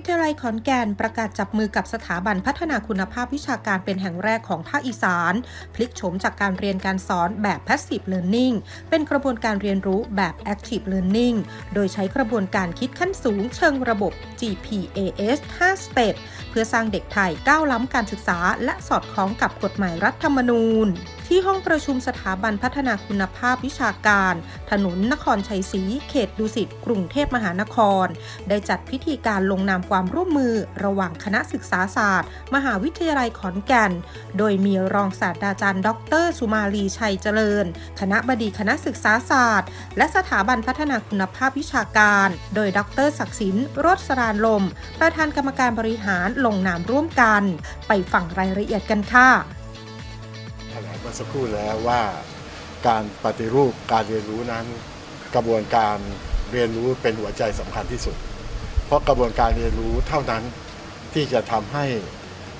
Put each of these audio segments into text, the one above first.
วิทยาลัยขอนแก่นประกาศจับมือกับสถาบันพัฒนาคุณภาพวิชาการเป็นแห่งแรกของภาคอีสาน พลิกโฉมจากการเรียนการสอนแบบ passive learning เป็นกระบวนการเรียนรู้แบบ active learning โดยใช้กระบวนการคิดขั้นสูงเชิงระบบ GPAS 5 step เพื่อสร้างเด็กไทยก้าวล้ำการศึกษาและสอดคล้องกับกฎหมายรัฐธรรมนูญ ที่ห้องประชุมสถาบันพัฒนาคุณภาพวิชาการ ถนนนครชัยศรีเขตดุสิตกรุงเทพมหานคร ได้จัดพิธีการลงนามความร่วมมือ ระหว่างคณะศึกษาศาสตร์ มหาวิทยาลัยขอนแก่น โดยมีรองศาสตราจารย์ ดร สุมาลีชัยเจริญ คณะบดีคณะศึกษาศาสตร์ และสถาบันพัฒนาคุณภาพวิชาการ โดยดรศักดิ์สินรจน์สรานลม ประธานกรรมการบริหารลงนามร่วมกัน ไปฟังรายละเอียดกันค่ะ มื่อสักครู่แล้วว่าการปฏิรูปการเรียนรู้นั้น กระบวนการเรียนรู้เป็นหัวใจสำคัญที่สุด เพราะกระบวนการเรียนรู้เท่านั้นที่จะทำให้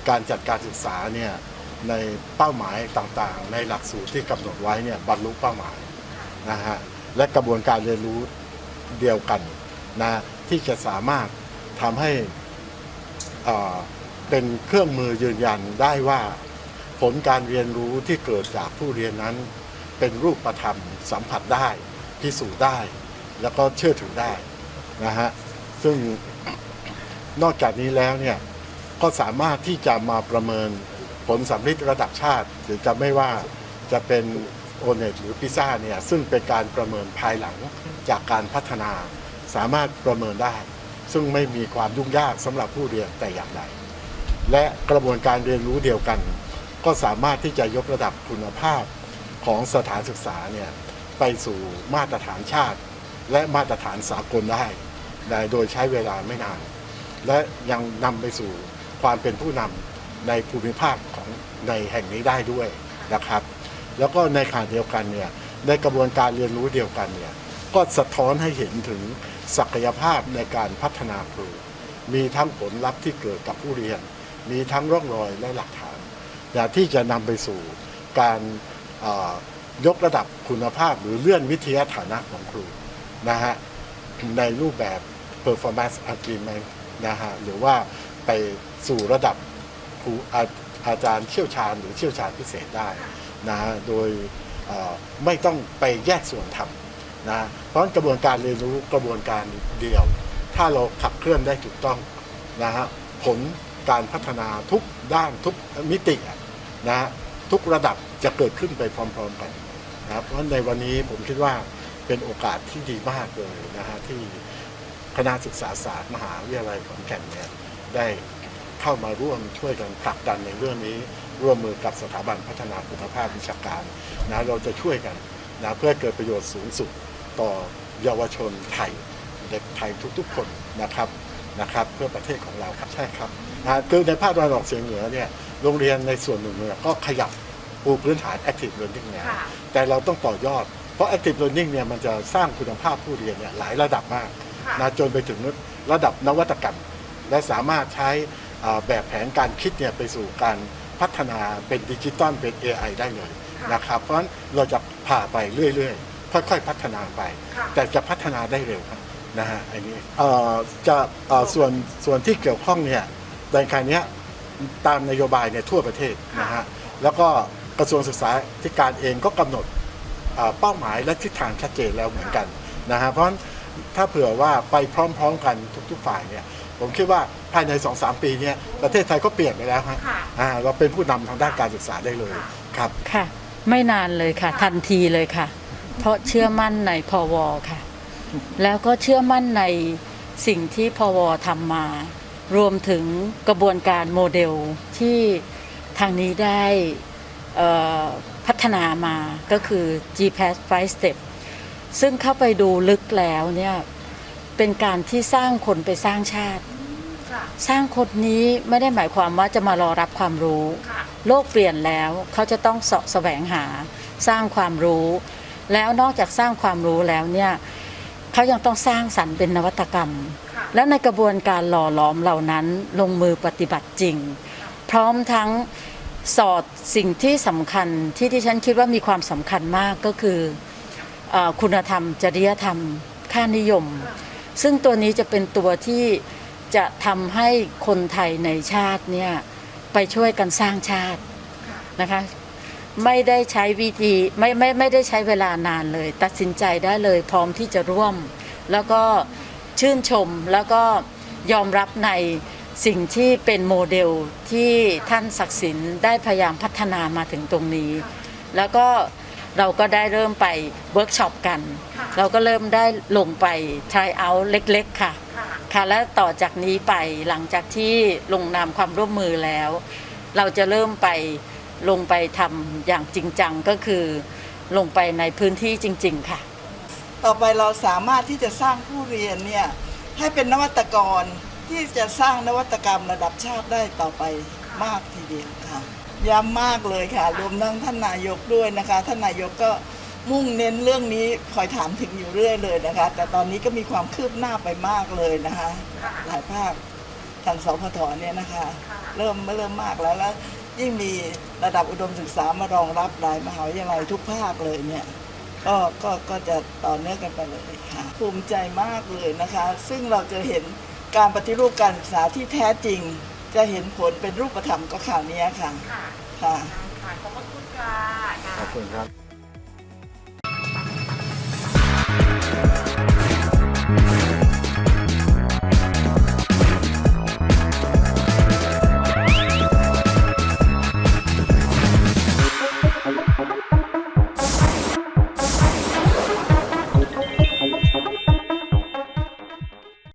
การจัดการศึกษาเนี่ยในเป้าหมายต่างๆ ในหลักสูตรที่กำหนดไว้เนี่ยบรรลุเป้าหมายนะฮะและกระบวนการเรียนรู้เดียวกันนะที่จะสามารถทำให้เอ่อเป็นเครื่องมือยืนยันได้ว่า ผลการเรียนรู้ที่เกิดจากผู้เรียนนั้น เป็นรูปธรรมสัมผัสได้ พิสูจน์ได้ แล้วก็เชื่อถือได้นะฮะซึ่งนอกจากนี้แล้วเนี่ยก็สามารถที่จะมาประเมินผลสำลิดระดับชาติ หรือจะไม่ว่าจะเป็นโอเนตหรือพิซ่าเนี่ยซึ่งเป็นการประเมินภายหลังจากการพัฒนาสามารถประเมินได้ ซึ่งไม่มีความยุ่งยากสำหรับผู้เรียนแต่อย่างใดและกระบวนการเรียนรู้เดียวกัน ก็สามารถที่จะยกระดับคุณภาพของสถานศึกษาเนี่ยไปสู่มาตรฐานชาติ และมาตรฐานสากลได้ได้โดยใช้เวลาไม่นาน และยังนำไปสู่ความเป็นผู้นำในภูมิภาคของในแห่งนี้ได้ด้วยนะครับ แล้วก็ในขณะเดียวกันเนี่ยในกระบวนการเรียนรู้เดียวกันเนี่ยก็สะท้อนให้เห็นถึงศักยภาพในการพัฒนาครู มีทั้งผลลัพธ์ที่เกิดกับผู้เรียน มีทั้งร่องรอยและหลักฐาน อย่าที่จะนำไปสู่การยกระดับคุณภาพหรือเลื่อนวิทยาฐานะของครูนะฮะในรูปแบบ performance agreement นะฮะหรือว่าไปสู่ระดับครูอาอาจารย์เชี่ยวชาญหรือเชี่ยวชาญพิเศษได้นะฮะโดยไม่ต้องไปแยกส่วนทำนะเพราะกระบวนการเรียนรู้กระบวนการเดียว ถ้าเราขับเคลื่อนได้ถูกต้องนะฮะผลการพัฒนาทุกด้านทุกมิติ นะทุกระดับจะเกิดขึ้นไปพร้อมๆกันนะครับเพราะในวันนี้ผมคิดว่าเป็นโอกาสที่ดีมากเลยนะฮะที่คณะศึกษาศาสตร์มหาวิทยาลัยขอนแก่นเนี่ยได้เข้ามาร่วมช่วยกันผลักดันในเรื่องนี้ ร่วมมือกับสถาบันพัฒนาคุณภาพวิชาการนะเราจะช่วยกันนะเพื่อเกิดประโยชน์สูงสุดต่อเยาวชนไทยเด็กไทยทุกๆคนนะครับนะครับ เพื่อประเทศของเราครับใช่ครับนะคือในภาคตะวันออกเฉียงเหนือเนี่ย โรงเรียนในส่วนหนึ่งเนี่ยก็ขยับปูพื้นฐาน active learning แล้วค่ะ แต่เราต้องต่อยอด เพราะ active learning เนี่ยมันจะสร้างคุณภาพผู้เรียนเนี่ยหลายระดับมากค่ะ นะจนไปถึงระดับนวัตกรรม และสามารถใช้อ่าแบบแผนการคิดเนี่ยไปสู่การพัฒนาเป็นดิจิตอลเป็น AI ได้เลยค่ะ นะครับ เพราะฉะนั้นเราจะพาไปเรื่อยๆ ค่อยๆ พัฒนาไป ค่ะ แต่จะพัฒนาได้เร็วครับนะฮะอันนี้เอ่อจะเอ่อส่วนส่วนที่เกี่ยวข้องเนี่ยในการนี้ย ตามนโยบายเนี่ยทั่วประเทศนะฮะแล้วก็กระทรวงศึกษาธิการเองก็กำหนดเอ่อเป้าหมายและทิศทางชัดเจนแล้วเหมือนกันนะฮะเพราะฉะนั้นถ้าเผื่อว่าไปพร้อม ๆ กันทุก ๆ ฝ่ายเนี่ยผมคิดว่าภายใน 2-3 ปีเนี่ยประเทศไทยก็เปลี่ยนไปแล้วฮะค่ะอ่าเราเป็นผู้นำทางด้านการศึกษาได้เลยครับค่ะ ไม่นานเลยค่ะ ทันทีเลยค่ะ เพราะเชื่อมั่นในพวค่ะ แล้วก็เชื่อมั่นในสิ่งที่พวทำมา รวมถึงกระบวนการโมเดลที่ทางนี้ได้เอ่อพัฒนามาก็คือ GPAS 5 Step ซึ่งเข้าไปดูลึกแล้วเนี่ยเป็นการที่สร้างคนไปสร้างชาติค่ะสร้างคนนี้ไม่ได้หมายความว่าจะมารอรับความรู้ค่ะโลกเปลี่ยนแล้วเขาจะต้องเสาะแสวงหาสร้างความรู้ แล้วนอกจากสร้างความรู้แล้วเนี่ยเขายังต้องสร้างสรรค์เป็นนวัตกรรมค่ะ และในกระบวนการหล่อหลอมเหล่านั้นลงมือปฏิบัติจริง พร้อมทั้งสอดสิ่งที่สำคัญที่ที่ฉันคิดว่ามีความสำคัญมากก็คืออคุณธรรม จริยธรรม ค่านิยม ซึ่งตัวนี้จะเป็นตัวที่จะทำให้คนไทยในชาติเนี่ยไปช่วยกันสร้างชาตินะคะไม่ได้ใช้วิธีไม่ไม่ไม่ได้ใช้เวลานานเลย ตัดสินใจได้เลยพร้อมที่จะร่วม แล้วก็ ชื่นชมแล้วก็ยอมรับในสิ่งที่เป็นโมเดลที่ท่านศักดิ์สินได้พยายามพัฒนามาถึงตรงนี้ แล้วก็เราก็ได้เริ่มไปเวิร์กช็อปกัน เราก็เริ่มได้ลงไป try out เล็กๆค่ะ ค่ะ และต่อจากนี้ไปหลังจากที่ลงนามความร่วมมือแล้ว เราจะเริ่มไปลงไปทำอย่างจริงจังก็คือลงไปในพื้นที่จริง ๆ ค่ะ ต่อไปเราสามารถที่จะสร้างผู้เรียนเนี่ยให้เป็นนวัตกรที่จะสร้างนวัตกรรมระดับชาติได้ต่อไปมากทีเดียวค่ะย้ำมากเลยค่ะ รวมทั้งท่านนายกด้วยนะคะ ท่านนายกก็มุ่งเน้นเรื่องนี้คอยถามถึงอยู่เรื่อยเลยนะคะ แต่ตอนนี้ก็มีความคืบหน้าไปมากเลยนะคะ หลายภาคทางสพทเนี่ยนะคะ เริ่มเริ่มมากแล้วแล้วยิ่งมีระดับอุดมศึกษามารองรับหลายมหาวิทยาลัยทุกภาคเลยเนี่ย ก็ก็ก็จะต่อเนื่องกันไปเลยค่ะ ภูมิใจมากเลยนะคะ ซึ่งเราจะเห็นการปฏิรูปการศึกษาที่แท้จริง จะเห็นผลเป็นรูปธรรมก็ข่าวนี้ค่ะค่ะขอบคุณครับ「